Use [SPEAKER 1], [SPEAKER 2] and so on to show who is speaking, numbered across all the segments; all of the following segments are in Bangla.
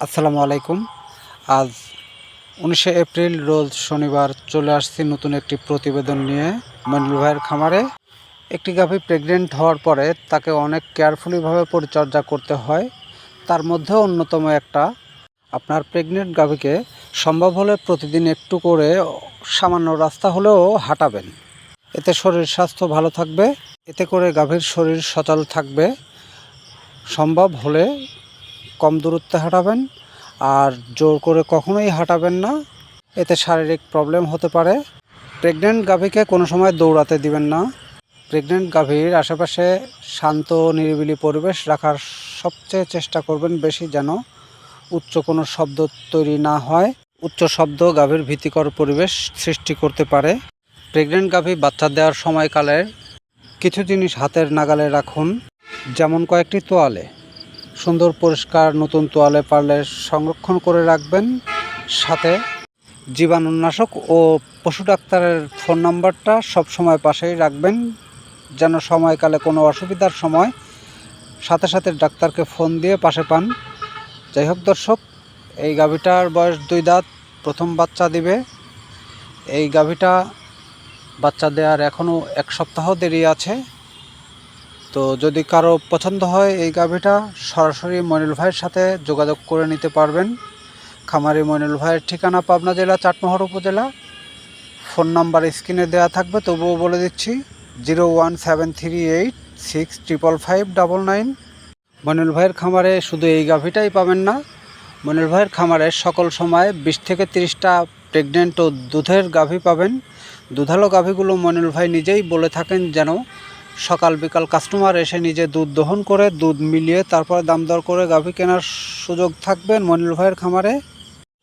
[SPEAKER 1] আসসালামু আলাইকুম। আজ উনিশে এপ্রিল রোজ শনিবার চলে আসছি নতুন একটি প্রতিবেদন নিয়ে মনিল ভাইয়ের খামারে। একটি গাভী প্রেগনেন্ট হওয়ার পরে তাকে অনেক কেয়ারফুলিভাবে পরিচর্যা করতে হয়। তার মধ্যে অন্যতম একটা। আপনার প্রেগনেন্ট গাভীকে সম্ভব হলে প্রতিদিন একটু করে সামান্য রাস্তা হলেও হাঁটাবেন। এতে শরীর স্বাস্থ্য ভালো থাকবে। এতে করে গাভীর শরীর সচল থাকবে। সম্ভব হলে কম দূরত্বে হাঁটাবেন আর জোর করে কখনোই হাঁটাবেন না। এতে শারীরিক প্রবলেম হতে পারে। প্রেগনেন্ট গাভীকে কোনো সময় দৌড়াতে দিবেন না। প্রেগনেন্ট গাভীর আশেপাশে শান্ত, নিরিবিলি পরিবেশ রাখার সবচেয়ে চেষ্টা করবেন বেশি যেন উচ্চ কোনো শব্দ তৈরি না হয়। উচ্চ শব্দ গাভীর ভীতিকর পরিবেশ সৃষ্টি করতে পারে। প্রেগনেন্ট গাভী বাচ্চা দেওয়ার সময়কালের কিছু জিনিস হাতের নাগালে রাখুন, যেমন কয়েকটি তোয়ালে। সুন্দর, পরিষ্কার, নতুন তোয়ালে পারলে সংরক্ষণ করে রাখবেন। সাথে জীবাণুনাশক ও পশু ডাক্তারের ফোন নাম্বারটা সব সময় পাশেই রাখবেন। যেন সময়কালে কোনো অসুবিধার সময় সাথে সাথে ডাক্তারকে ফোন দিয়ে পাশে পান। যাই হোক দর্শক, এই গাভীটার বয়স দুই দাঁত, প্রথম বাচ্চা দিবে। এই গাভীটা বাচ্চা দেওয়ার এখনও এক সপ্তাহ দেরি আছে। তো যদি কারও পছন্দ হয় এই গাভীটা, সরাসরি মনিল ভাইয়ের সাথে যোগাযোগ করে নিতে পারবেন। খামারি মনিল ভাইয়ের ঠিকানা পাবনা জেলা, চাটমোহর উপজেলা। ফোন নাম্বার স্ক্রিনে দেওয়া থাকবে, তবুও বলে দিচ্ছি, zero one seven three eight six triple five double nine. Monil ভাইয়ের খামারে শুধু এই গাভীটাই পাবেন না মনিল ভাইয়ের খামারে সকল সময় বিশ থেকে তিরিশটা প্রেগনেন্ট ও দুধের গাভী পাবেন। দুধালো গাভীগুলো মনিল ভাই নিজেই বলে থাকেন যেন সকাল বিকাল কাস্টমার এসে নিজে দুধ দহন করে, দুধ মিলিয়ে তারপরে দাম দর করে গাভী কেনার সুযোগ থাকবে মনিল ভাইয়ের খামারে।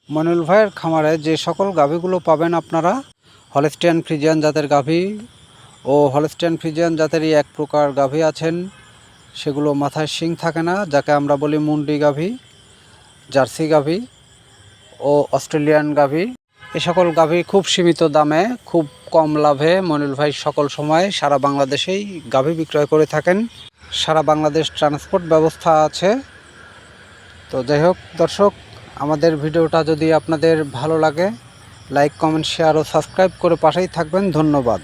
[SPEAKER 1] মনিল ভাইয়ের খামারে যে সকল গাভীগুলো পাবেন আপনারা হলস্টিয়ান ফ্রিজিয়ান জাতের গাভী ও হলস্টিয়ান ফ্রিজিয়ান জাতেরই এক প্রকার গাভী আছেন। সেগুলো মাথায় শিং থাকে না, যাকে আমরা বলি মুন্ডি গাভী, জার্সি গাভী ও অস্ট্রেলিয়ান গাভী। এ সকল গাভী খুব সীমিত দামে, খুব কম লাভে মনিল ভাই সকল সময় সারা বাংলাদেশেই গাভী বিক্রয় করে থাকেন। সারা বাংলাদেশ ট্রান্সপোর্ট ব্যবস্থা আছে। তো যাই হোক, দর্শক, আমাদের ভিডিওটা যদি আপনাদের ভালো লাগে, লাইক, কমেন্ট, শেয়ার ও সাবস্ক্রাইব করে পাশেই থাকবেন। ধন্যবাদ।